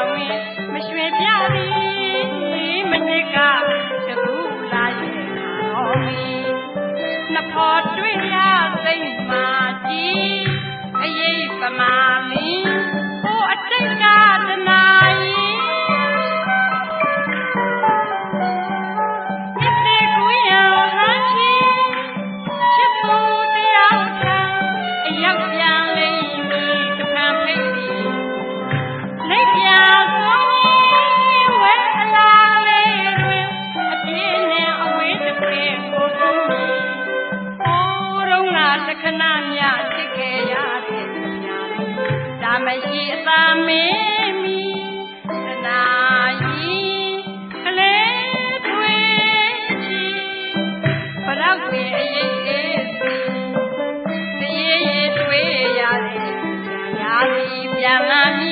င်းတော်ဝင်မရွှင်ပြသည်မနစ်ကတကူလာရဲ့ခါတော်မီနှစ်ဖော်တွေ့ရစိတ်မာကြည်အရေးပမာလ ခဏာမြချစ်ခဲ့ရတဲ့ညာဒါမရှိအသာမင်းမီတနာယီကလေးတွေချီပရောက်တွေအရေးအေးစီတရေရေတွေရတဲ့ညာရာစီပြန်လာမည်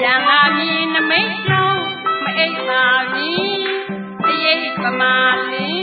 ပြန်လာမည်နမိတ်နှောင်းမအိပ်ပါမည်တရိပ်ပမာလေး